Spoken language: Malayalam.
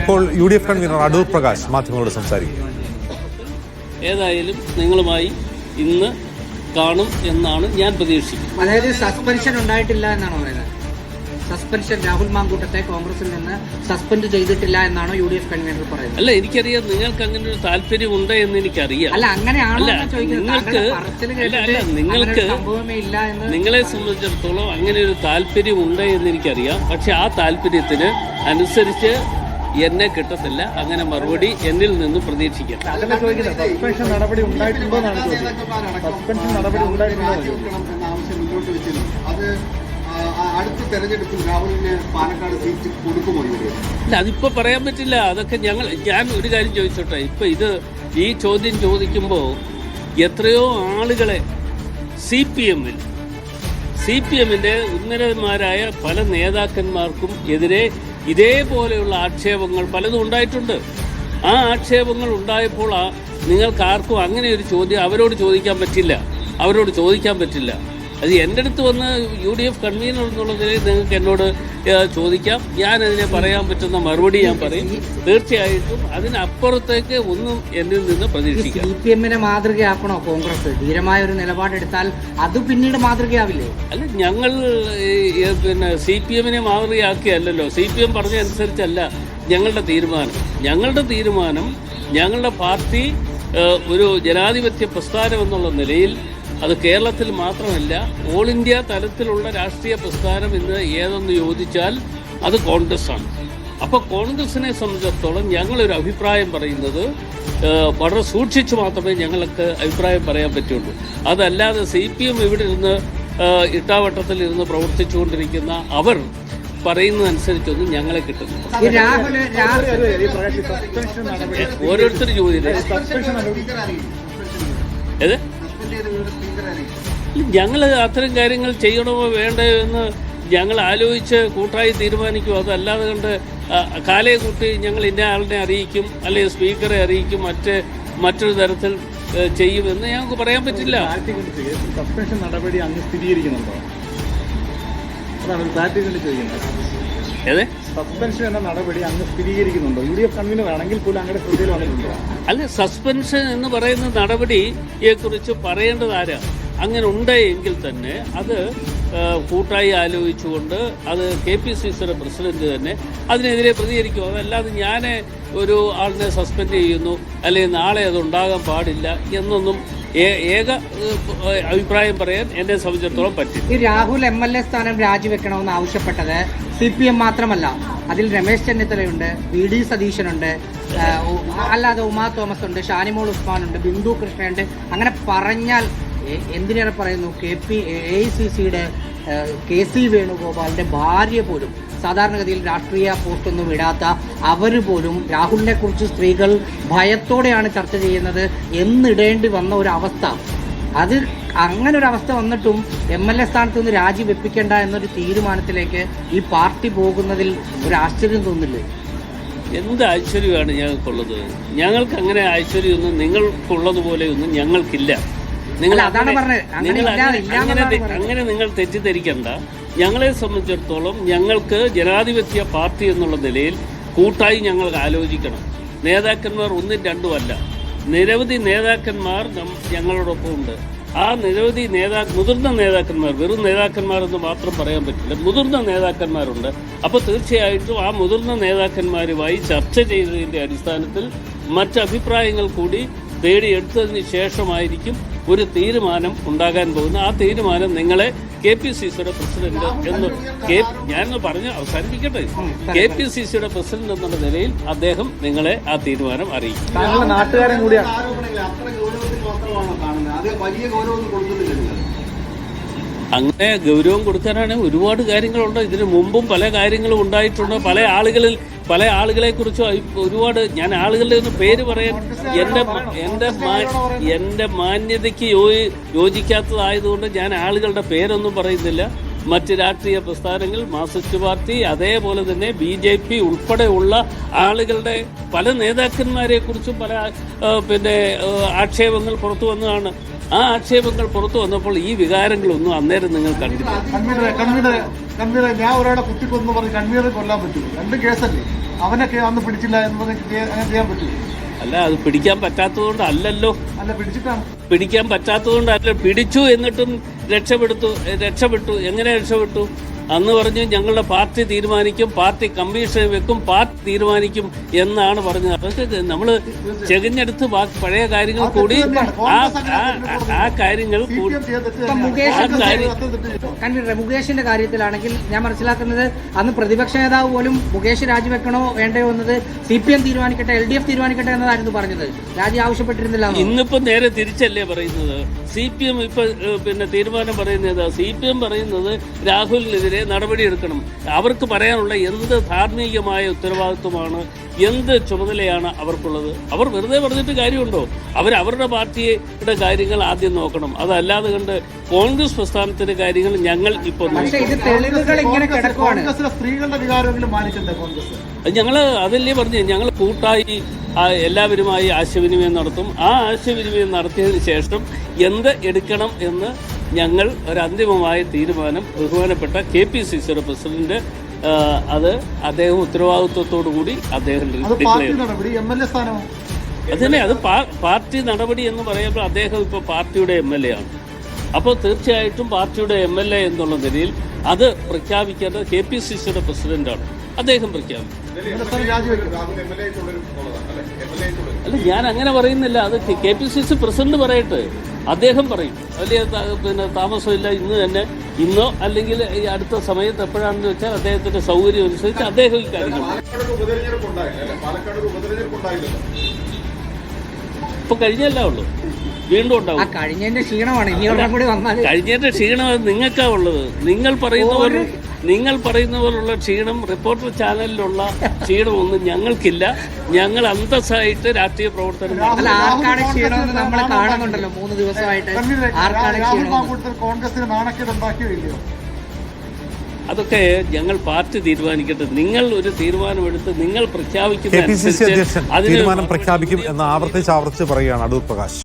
ഇപ്പോൾ U D F convener Adoor Prakash മാധ്യമങ്ങളോട് സംസാരിക്കും. ഏതായാലും നിങ്ങളുമായി ഇന്ന് കാണും എന്നാണ് ഞാൻ പ്രതീക്ഷിക്കുന്നത്. അതായത് സസ്പെൻഷൻ ഉണ്ടായിട്ടില്ല എന്നാണോ പറയുന്നത്. സസ്പെൻഷൻ രാഹുൽ മാങ്കൂട്ടത്തെ കോൺഗ്രസിൽ നിന്ന് സസ്പെൻഡ് ചെയ്തിട്ടില്ല എന്നാണോ യു ഡി എഫ് കൺവീനർ പറയുന്നത്. അല്ല എനിക്കറിയാം. നിങ്ങൾക്ക് അങ്ങനെ ഒരു താല്പര്യം ഉണ്ട് എന്ന് എനിക്കറിയാം. അല്ല അങ്ങനെയാണോ നിങ്ങൾക്ക് അല്ല, നിങ്ങൾക്ക് സംഭവമേ ഇല്ല എന്ന് നിങ്ങളെ സംബന്ധിച്ചിടത്തോളം അങ്ങനെ ഒരു താല്പര്യം ഉണ്ട് എന്ന് എനിക്കറിയാം. പക്ഷെ ആ താല്പര്യത്തിന് അനുസരിച്ച് എന്നെ കിട്ടത്തില്ല. അങ്ങനെ മറുപടി എന്നിൽ നിന്ന് പ്രതീക്ഷിക്കാം അടുത്ത തെരഞ്ഞെടുപ്പിൽ രാഹുലിന് പാലക്കാട് സീറ്റ് കൊടുക്കുമോ ഇവർ അല്ല അതിപ്പോ പറയാൻ പറ്റില്ല. അതൊക്കെ ഞങ്ങൾ ഞാൻ ഒരു കാര്യം ചോദിച്ചോട്ടെ. ഇപ്പൊ ഇത് ഈ ചോദ്യം ചോദിക്കുമ്പോൾ എത്രയോ ആളുകളെ സി പി എമ്മിൽ സി പി എമ്മിന്റെ ഉന്നതന്മാരായ പല നേതാക്കന്മാർക്കും എതിരെ ഇതേപോലെയുള്ള ആക്ഷേപങ്ങൾ പലതും ഉണ്ടായിട്ടുണ്ട്. ആ ആക്ഷേപങ്ങൾ ഉണ്ടായപ്പോൾ നിങ്ങൾക്ക് ആർക്കും അങ്ങനെ ഒരു ചോദ്യം അവരോട് ചോദിക്കാൻ പറ്റില്ല. അവരോട് ചോദിക്കാൻ പറ്റില്ല. അത് എന്റെ അടുത്ത് വന്ന് യു ഡി എഫ് കൺവീനർ എന്നുള്ളതിൽ നിങ്ങൾക്ക് എന്നോട് ചോദിക്കാം. ഞാൻ അതിനെ പറയാൻ പറ്റുന്ന മറുപടി ഞാൻ പറയും. തീർച്ചയായിട്ടും അതിനപ്പുറത്തേക്ക് ഒന്നും എന്നിൽ നിന്ന് പ്രതീക്ഷിക്കാം. സി പി എമ്മിനെ മാതൃകയാക്കണോ കോൺഗ്രസ്? ധീരമായ ഒരു നിലപാടെടുത്താൽ അത് പിന്നീട് മാതൃകയാവില്ലേ? അല്ല ഞങ്ങൾ പിന്നെ സി പി എമ്മിനെ മാതൃകയാക്കിയല്ലോ സി പി എം പറഞ്ഞതനുസരിച്ചല്ല ഞങ്ങളുടെ തീരുമാനം. ഞങ്ങളുടെ തീരുമാനം ഞങ്ങളുടെ പാർട്ടി ഒരു ജനാധിപത്യ പ്രസ്ഥാനം എന്നുള്ള നിലയിൽ അത് കേരളത്തിൽ മാത്രമല്ല ഓൾ ഇന്ത്യ തലത്തിലുള്ള രാഷ്ട്രീയ പ്രസ്ഥാനം ഇന്ന് ഏതെന്ന് ചോദിച്ചാൽ അത് കോൺഗ്രസ് ആണ് അപ്പോൾ കോൺഗ്രസിനെ സംബന്ധിച്ചിടത്തോളം ഞങ്ങളൊരു അഭിപ്രായം പറയുന്നത് വളരെ സൂക്ഷിച്ചു മാത്രമേ ഞങ്ങൾക്ക് അഭിപ്രായം പറയാൻ പറ്റുള്ളൂ. അതല്ലാതെ സി പി എം ഇവിടെ ഇരുന്ന് ഇട്ടാവട്ടത്തിൽ ഇരുന്ന് പ്രവർത്തിച്ചുകൊണ്ടിരിക്കുന്ന അവർ പറയുന്നതനുസരിച്ചൊന്നും ഞങ്ങളെ കിട്ടുന്നു ഓരോരുത്തർ സ്പീക്കർ ഏത്? ഞങ്ങൾ അത്തരം കാര്യങ്ങൾ ചെയ്യണമോ വേണ്ടയോ എന്ന് ഞങ്ങൾ ആലോചിച്ച് കൂട്ടായി തീരുമാനിക്കും. അതല്ലാതെ കണ്ട് കാലയെ കൂട്ടി ഞങ്ങൾ ഇന്ന ആളിനെ അറിയിക്കും അല്ലെങ്കിൽ സ്പീക്കറെ അറിയിക്കും മറ്റ് മറ്റൊരു തരത്തിൽ ചെയ്യുമെന്ന് ഞങ്ങൾക്ക് പറയാൻ പറ്റില്ല. സസ്പെൻഷൻ നടപടി അങ്ങ് സ്ഥിരീകരിക്കുന്നുണ്ടോ? അതാണ് പാർട്ടി ചോദിക്കുന്നത്. ഏത്? സസ്പെൻഷൻ എന്ന നടപടി അങ്ങ് സ്ഥിരീകരിക്കുന്നുണ്ടോ? യു ഡി എഫ് കൺവീനർ ആണെങ്കിൽ പോലും അങ്ങനെ ശ്രദ്ധയിൽ വന്നിട്ടുണ്ടോ അല്ല സസ്പെൻഷൻ എന്ന് പറയുന്ന നടപടിയെ കുറിച്ച് പറയേണ്ടത് ആരാ? അങ്ങനെ ഉണ്ടെങ്കിൽ തന്നെ അത് കൂട്ടായി ആലോചിച്ചുകൊണ്ട് അത് കെ പി സി സിയുടെ പ്രസിഡന്റ് തന്നെ അതിനെതിരെ പ്രതികരിക്കും. അതല്ലാതെ ഞാൻ ഒരു ആളിനെ സസ്പെൻഡ് ചെയ്യുന്നു അല്ലെങ്കിൽ നാളെ അത് ഉണ്ടാകാൻ പാടില്ല എന്നൊന്നും ഏക അഭിപ്രായം പറയാൻ എന്നെ സംബന്ധിച്ചിടത്തോളം പറ്റും ഈ രാഹുൽ എം എൽ എ സ്ഥാനം രാജിവെക്കണമെന്ന് ആവശ്യപ്പെട്ടത് സി പി എം മാത്രമല്ല. അതിൽ രമേശ് ചെന്നിത്തലയുണ്ട് വി ഡി സതീശനുണ്ട് അല്ലാതെ ഉമാ തോമസ് ഉണ്ട് ഷാനിമോൾ ഉസ്മാൻ ഉണ്ട് ബിന്ദു കൃഷ്ണയുണ്ട്. അങ്ങനെ പറഞ്ഞാൽ എന്തിനേറെ പറയുന്നു? K P A I C സിയുടെ കെ സി വേണുഗോപാലിന്റെ ഭാര്യ പോലും സാധാരണഗതിയിൽ രാഷ്ട്രീയ പോസ്റ്റൊന്നും ഇടാത്ത അവർ പോലും രാഹുലിനെ കുറിച്ച് സ്ത്രീകൾ ഭയത്തോടെയാണ് ചർച്ച ചെയ്യുന്നത് എന്നിടേണ്ടി വന്ന ഒരു അവസ്ഥ അത് അങ്ങനെ ഒരു അവസ്ഥ വന്നിട്ടും എം എൽ എ സ്ഥാനത്ത് നിന്ന് രാജിവെപ്പിക്കേണ്ട എന്നൊരു തീരുമാനത്തിലേക്ക് ഈ പാർട്ടി പോകുന്നതിൽ ഒരു ആശ്ചര്യം തോന്നില്ലേ? എന്ത് ആശ്ചര്യമാണ് ഞങ്ങൾക്കുള്ളത്? ഞങ്ങൾക്ക് അങ്ങനെ ഐശ്വര്യമൊന്നും നിങ്ങൾക്കുള്ളതുപോലെയൊന്നും ഞങ്ങൾക്കില്ല. നിങ്ങൾ അതാണ് അങ്ങനെ- പറഞ്ഞത്. അങ്ങനെ നിങ്ങൾ തെറ്റിദ്ധരിക്കണ്ട. ഞങ്ങളെ സംബന്ധിച്ചിടത്തോളം ഞങ്ങൾക്ക് ജനാധിപത്യ പാർട്ടി എന്നുള്ള നിലയിൽ കൂട്ടായി ഞങ്ങൾ ആലോചിക്കണം. നേതാക്കന്മാർ ഒന്നും രണ്ടുമല്ല നിരവധി നേതാക്കന്മാർ ഞങ്ങളോടൊപ്പം ഉണ്ട്. ആ നിരവധി നേതാ മുതിർന്ന നേതാക്കന്മാർ വെറും നേതാക്കന്മാർ എന്ന് മാത്രം പറയാൻ പറ്റില്ല. മുതിർന്ന നേതാക്കന്മാരുണ്ട്. അപ്പോൾ തീർച്ചയായിട്ടും ആ മുതിർന്ന നേതാക്കന്മാരുമായി ചർച്ച ചെയ്തതിന്റെ അടിസ്ഥാനത്തിൽ മറ്റഭിപ്രായങ്ങൾ കൂടി തേടിയെടുത്തതിന് ശേഷമായിരിക്കും ഒരു തീരുമാനം ഉണ്ടാകാൻ പോകുന്നു ആ തീരുമാനം നിങ്ങളെ കെ പി സി സിയുടെ പ്രസിഡന്റ് എന്ന് കെ ഞാനൊന്ന് പറഞ്ഞ് അവസാനിപ്പിക്കട്ടെ. കെ പി സി സിയുടെ പ്രസിഡന്റ് എന്നുള്ള നിലയിൽ അദ്ദേഹം നിങ്ങളെ ആ തീരുമാനം അറിയിക്കും. നാട്ടുകാരൻ കൂടിയാണ്. വലിയ ഗൗരവം കൊടുക്കുന്നില്ല അങ്ങനെ ഗൗരവം കൊടുക്കാനാണ് ഒരുപാട് കാര്യങ്ങളുണ്ട്. ഇതിനു മുമ്പും പല കാര്യങ്ങളും ഉണ്ടായിട്ടുണ്ട്. പല ആളുകളിൽ പല ആളുകളെ കുറിച്ചും ഒരുപാട് ഞാൻ ആളുകളുടെ ഒന്ന് പേര് പറയാൻ എന്റെ എന്റെ എന്റെ മാന്യതയ്ക്ക് യോജി യോജിക്കാത്തതായതുകൊണ്ട് ഞാൻ ആളുകളുടെ പേരൊന്നും പറയുന്നില്ല. മറ്റ് രാഷ്ട്രീയ പ്രസ്ഥാനങ്ങൾ മാർക്സിസ്റ്റ് പാർട്ടി അതേപോലെ തന്നെ ബി ജെ പി ഉൾപ്പെടെയുള്ള ആളുകളുടെ പല നേതാക്കന്മാരെ കുറിച്ചും പല പിന്നെ ആക്ഷേപങ്ങൾ പുറത്തു വന്നതാണ്. ആ ആക്ഷേപങ്ങൾ പുറത്തു വന്നപ്പോൾ ഈ വികാരങ്ങളൊന്നും അന്നേരം നിങ്ങൾ കണ്ടില്ല. കൺവീനറെ കൺവീനറെ കൺവീനറെ ഞാൻ ഒരാളെ കുത്തിക്കൊന്നു പറഞ്ഞ് കൺവീനറെ കൊല്ലാൻ പറ്റുമോ രണ്ട് കേസല്ലേ? അവനൊക്കെ അന്ന് പിടിച്ചില്ല എന്ന് പറഞ്ഞ് അങ്ങനെ ചെയ്യാൻ പറ്റുമോ അല്ല അത് പിടിക്കാൻ പറ്റാത്തതുകൊണ്ട് അല്ലല്ലോ. അല്ല പിടിച്ചിട്ടാണ്. പിടിക്കാൻ അല്ല പിടിച്ചു എന്നിട്ടും രക്ഷപ്പെടുത്തു രക്ഷപ്പെട്ടു. എങ്ങനെ രക്ഷപ്പെട്ടു? അന്ന് പറഞ്ഞു ഞങ്ങളുടെ പാർട്ടി തീരുമാനിക്കും പാർട്ടി കമ്മീഷൻ വെക്കും പാർട്ടി തീരുമാനിക്കും എന്നാണ് പറഞ്ഞത്. അതൊക്കെ നമ്മൾ ചെകഞ്ഞെടുത്ത് പഴയ കാര്യങ്ങൾ കൂടി ആ ആ- കാര്യങ്ങൾ മുകേഷിന്റെ കാര്യത്തിലാണെങ്കിൽ ഞാൻ മനസ്സിലാക്കുന്നത് അന്ന് പ്രതിപക്ഷ നേതാവ് പോലും മുകേഷ് രാജിവെക്കണോ വേണ്ടയോ എന്നത് സി പി എം തീരുമാനിക്കട്ടെ എൽ ഡി എഫ് തീരുമാനിക്കട്ടെ എന്നതായിരുന്നു പറഞ്ഞത്. രാജി ആവശ്യപ്പെട്ടിരുന്നില്ല? ഇന്നിപ്പോ നേരെ തിരിച്ചല്ലേ പറയുന്നത്? സി പി എം ഇപ്പൊ പിന്നെ തീരുമാനം പറയുന്നത് സി പി എം പറയുന്നത് രാഹുലിനെതിരെ നടപടിയെടുക്കണം അവർക്ക് പറയാനുള്ള എന്ത് ധാർമ്മികമായ ഉത്തരവാദിത്വമാണ് എന്ത് ചുമതലയാണ് അവർക്കുള്ളത്? അവർ വെറുതെ പറഞ്ഞിട്ട് കാര്യമുണ്ടോ? അവർ അവരുടെ പാർട്ടിയുടെ കാര്യങ്ങൾ ആദ്യം നോക്കണം. അതല്ലാതെ കണ്ട് കോൺഗ്രസ് പ്രസ്ഥാനത്തിന്റെ കാര്യങ്ങൾ ഞങ്ങൾ ഇപ്പോൾ പക്ഷേ ഇത് തെളിവുകൾ ഇങ്ങനെ കോൺഗ്രസ്- സ്ത്രീകളുടെ വികാരമെങ്കിലും കോൺഗ്രസ്? ഞങ്ങൾ അതല്ലേ പറഞ്ഞു. ഞങ്ങൾ കൂട്ടായി എല്ലാവരുമായി ആശയവിനിമയം നടത്തും. ആ ആശയവിനിമയം നടത്തിയതിന് ശേഷം എന്ത് എടുക്കണം എന്ന് ഞങ്ങൾ ഒരു അന്തിമമായ തീരുമാനം ബഹുമാനപ്പെട്ട കെ പി സി സിയുടെ പ്രസിഡന്റ് അത് അദ്ദേഹം ഉത്തരവാദിത്വത്തോടു കൂടി അദ്ദേഹം അതന്നെ അത് പാർട്ടി നടപടി എന്ന് പറയുമ്പോൾ അദ്ദേഹം ഇപ്പോൾ പാർട്ടിയുടെ എം എൽ എ ആണ്. അപ്പോൾ തീർച്ചയായിട്ടും പാർട്ടിയുടെ എം എൽ എ എന്നുള്ള നിലയിൽ അത് പ്രഖ്യാപിക്കേണ്ടത് കെ പി സി സിയുടെ പ്രസിഡന്റാണ് അദ്ദേഹം പ്രഖ്യാപിക്കും. അല്ല ഞാൻ അങ്ങനെ പറയുന്നില്ല. അത് K P C C president പറയട്ടെ. അദ്ദേഹം പറയും. വലിയ പിന്നെ താമസമില്ല ഇന്ന് തന്നെ. ഇന്നോ അല്ലെങ്കിൽ ഈ അടുത്ത സമയത്ത് എപ്പോഴാണെന്ന് വെച്ചാൽ അദ്ദേഹത്തിന്റെ സൗകര്യം അനുസരിച്ച് അദ്ദേഹം ഇക്കാര്യം ഇപ്പൊ കഴിഞ്ഞല്ലേ ഉള്ളൂ. വീണ്ടും ആ ഉണ്ടാവും കഴിഞ്ഞതിന്റെ ക്ഷീണമാണ്. ഇനി കൂടി വന്നാൽ കഴിഞ്ഞതിന്റെ ക്ഷീണം നിങ്ങൾക്കാ ഉള്ളത്. നിങ്ങൾ പറയുന്നവർ നിങ്ങൾ പറയുന്ന പോലുള്ള ക്ഷീണം റിപ്പോർട്ടർ ചാനലിലുള്ള ക്ഷീണമൊന്നും ഞങ്ങൾക്കില്ല. ഞങ്ങൾ അന്തസ്സായിട്ട് രാഷ്ട്രീയ പ്രവർത്തനം കാണുന്നുണ്ടല്ലോ മൂന്ന് ദിവസമായിട്ട്. കോൺഗ്രസിന് നാണക്കേട് അതൊക്കെ ഞങ്ങൾ പാർട്ടി തീരുമാനിക്കട്ടെ. നിങ്ങൾ ഒരു തീരുമാനമെടുത്ത് നിങ്ങൾ പ്രഖ്യാപിക്കുന്ന തീരുമാനം പ്രഖ്യാപിക്കും എന്ന് ആവർത്തിച്ച് ആവർത്തിച്ച് പറയുകയാണ് അടൂർ പ്രകാശ്.